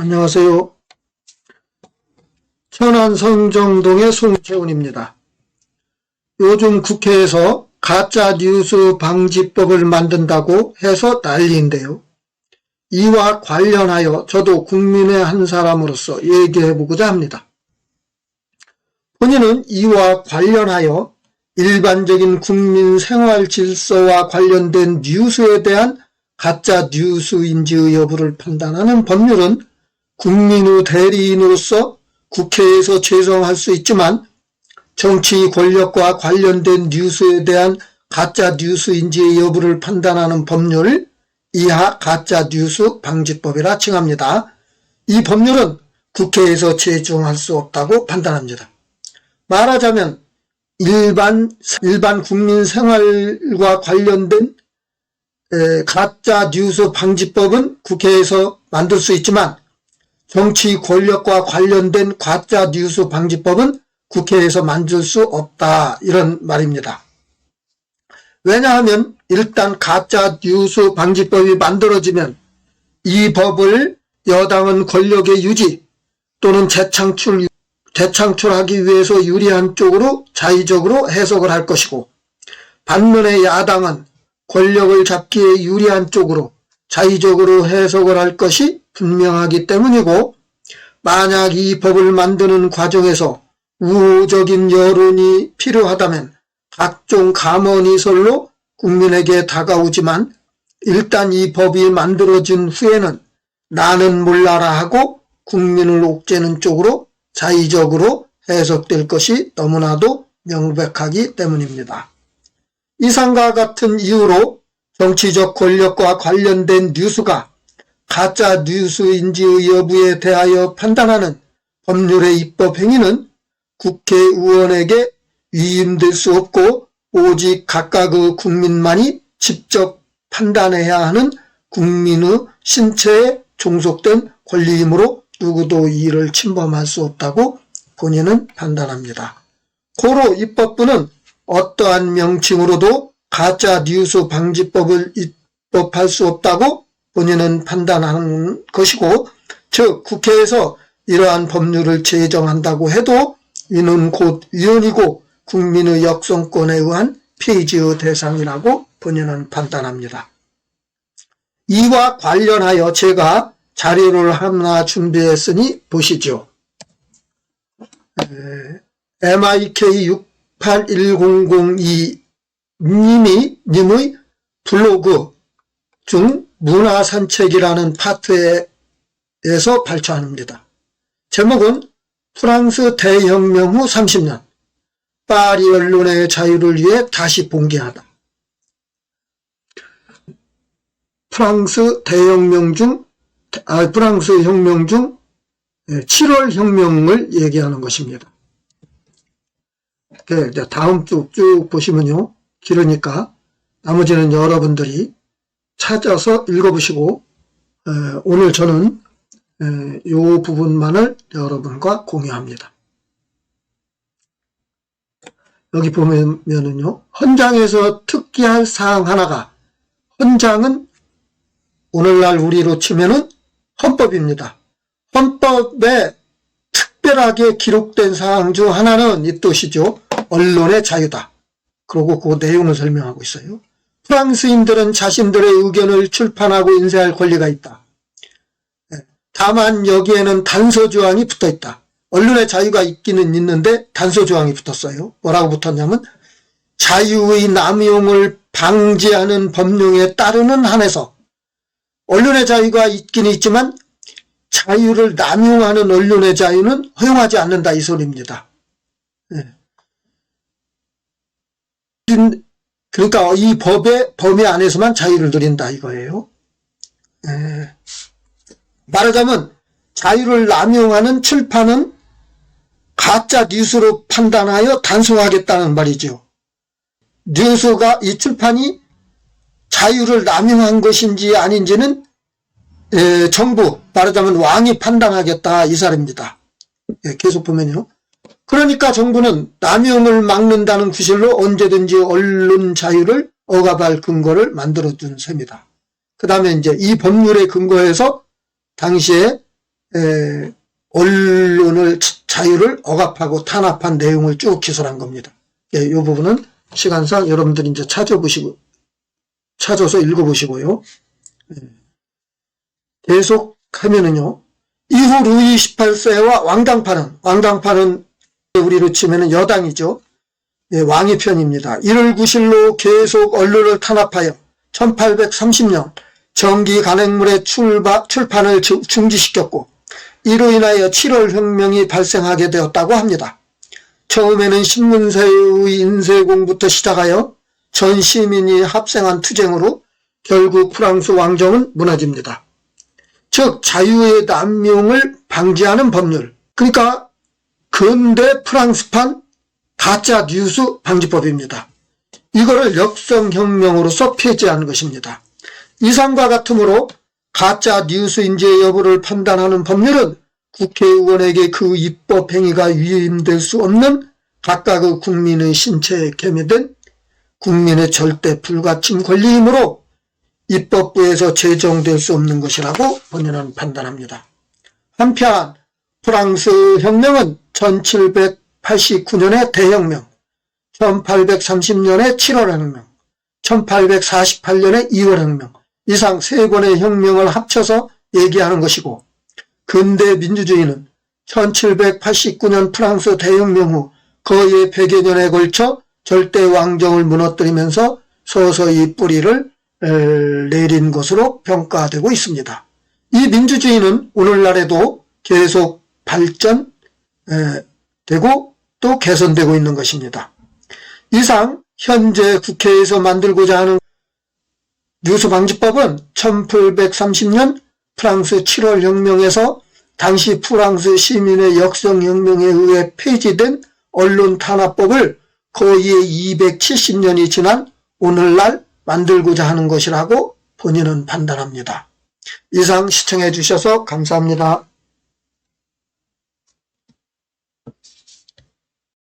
안녕하세요. 천안 성정동의 송채훈입니다. 요즘 국회에서 가짜 뉴스 방지법을 만든다고 해서 난리인데요. 이와 관련하여 저도 국민의 한 사람으로서 얘기해보고자 합니다. 본인은 이와 관련하여 일반적인 국민 생활 질서와 관련된 뉴스에 대한 가짜 뉴스인지 여부를 판단하는 법률은 국민의 대리인으로서 국회에서 제정할 수 있지만 정치 권력과 관련된 뉴스에 대한 가짜 뉴스인지 여부를 판단하는 법률 이하 가짜 뉴스 방지법이라 칭합니다. 이 법률은 국회에서 제정할 수 없다고 판단합니다. 말하자면 일반 일반 국민 생활과 관련된 에, 가짜 뉴스 방지법은 국회에서 만들 수 있지만 정치 권력과 관련된 가짜 뉴스 방지법은 국회에서 만들 수 없다 이런 말입니다. 왜냐하면 일단 가짜 뉴스 방지법이 만들어지면 이 법을 여당은 권력의 유지 또는 재창출 재창출하기 위해서 유리한 쪽으로 자의적으로 해석을 할 것이고 반면에 야당은 권력을 잡기에 유리한 쪽으로 자의적으로 해석을 할 것이 분명하기 때문이고 만약 이 법을 만드는 과정에서 우호적인 여론이 필요하다면 각종 감언이설로 국민에게 다가오지만 일단 이 법이 만들어진 후에는 나는 몰라라 하고 국민을 옥죄는 쪽으로 자의적으로 해석될 것이 너무나도 명백하기 때문입니다. 이상과 같은 이유로 정치적 권력과 관련된 뉴스가 가짜 뉴스인지 여부에 대하여 판단하는 법률의 입법 행위는 국회의원에게 위임될 수 없고 오직 각각의 국민만이 직접 판단해야 하는 국민의 신체에 종속된 권리이므로 누구도 이를 침범할 수 없다고 본인은 판단합니다. 고로 입법부는 어떠한 명칭으로도 가짜 뉴스 방지법을 입법할 수 없다고 본인은 판단하는 것이고 즉 국회에서 이러한 법률을 제정한다고 해도 이는 곧 위헌이고 국민의 역성권에 의한 폐지의 대상이라고 본인은 판단합니다. 이와 관련하여 제가 자료를 하나 준비했으니 보시죠. MIK 6810002 님이 님의 블로그 중 문화산책이라는 파트에서 발췌합니다. 제목은 프랑스 대혁명 후 30년 파리 언론의 자유를 위해 다시 봉기하다. 프랑스 대혁명 중, 아, 프랑스 혁명 중 7월 혁명을 얘기하는 것입니다. 다음 쭉 쭉 보시면요. 길으니까 나머지는 여러분들이 찾아서 읽어보시고 오늘 저는 이 부분만을 여러분과 공유합니다. 여기 보면은요. 헌장에서 특기할 사항 하나가 헌장은 오늘날 우리로 치면은 헌법입니다. 헌법에 특별하게 기록된 사항 중 하나는 이 뜻이죠. 언론의 자유다. 그리고 그 내용을 설명하고 있어요. 프랑스인들은 자신들의 의견을 출판하고 인쇄할 권리가 있다. 예. 다만 여기에는 단서 조항이 붙어 있다. 언론의 자유가 있기는 있는데 단서 조항이 붙었어요. 뭐라고 붙었냐면 자유의 남용을 방지하는 법령에 따르는 한에서 언론의 자유가 있긴 있지만 자유를 남용하는 언론의 자유는 허용하지 않는다 이 소리입니다. 예. 그러니까 이 법의 범위 안에서만 자유를 누린다 이거예요. 에, 말하자면 자유를 남용하는 출판은 가짜 뉴스로 판단하여 단속하겠다는 말이죠. 뉴스가 이 출판이 자유를 남용한 것인지 아닌지는 에, 정부 말하자면 왕이 판단하겠다 이 사람입니다. 예, 계속 보면요. 그러니까 정부는 남용을 막는다는 구실로 언제든지 언론 자유를 억압할 근거를 만들어준 셈이다. 그 다음에 이제 이 법률의 근거에서 당시에 에, 언론을 자- 자유를 억압하고 탄압한 내용을 쭉 기술한 겁니다. 예, 이 부분은 시간상 여러분들이 이제 찾아보시고 찾아서 읽어보시고요. 예. 계속 하면은요. 이후 루이 18세와 왕당파는 왕당파는 우리로 치면은 여당이죠. 예, 왕의 편입니다. 이를 구실로 계속 언론을 탄압하여 1830년 정기 간행물의 출바, 출판을 주- 중지시켰고 이로 인하여 7월 혁명이 발생하게 되었다고 합니다. 처음에는 신문사의 인쇄공부터 시작하여 전 시민이 합생한 투쟁으로 결국 프랑스 왕정은 무너집니다. 즉 자유의 남용을 방지하는 법률 그러니까 근대 프랑스판 가짜 뉴스 방지법입니다. 이거를 역성혁명으로서 폐지한 것입니다. 이상과 같으므로 가짜 뉴스 인재 여부를 판단하는 법률은 국회의원에게 그 입법 행위가 위임될 수 없는 각각의 국민의 신체에 개미된 국민의 절대 불가침 권리이므로 입법부에서 제정될 수 없는 것이라고 본인은 판단합니다. 한편 프랑스 혁명은 1789년의 대혁명, 1830년의 7월 혁명, 1848년의 2월 혁명 이상 세 권의 혁명을 합쳐서 얘기하는 것이고 근대 민주주의는 1789년 프랑스 대혁명 후 거의 100여 년에 걸쳐 절대 왕정을 무너뜨리면서 서서히 뿌리를 에, 내린 것으로 평가되고 있습니다. 이 민주주의는 오늘날에도 계속 발전되고 또 개선되고 있는 것입니다. 이상 현재 국회에서 만들고자 하는 뉴스방지법은 1830년 프랑스 7월 혁명에서 당시 프랑스 시민의 역성혁명에 의해 폐지된 언론 탄압법을 거의 270년이 지난 오늘날 만들고자 하는 것이라고 본인은 판단합니다. 이상 시청해 주셔서 감사합니다.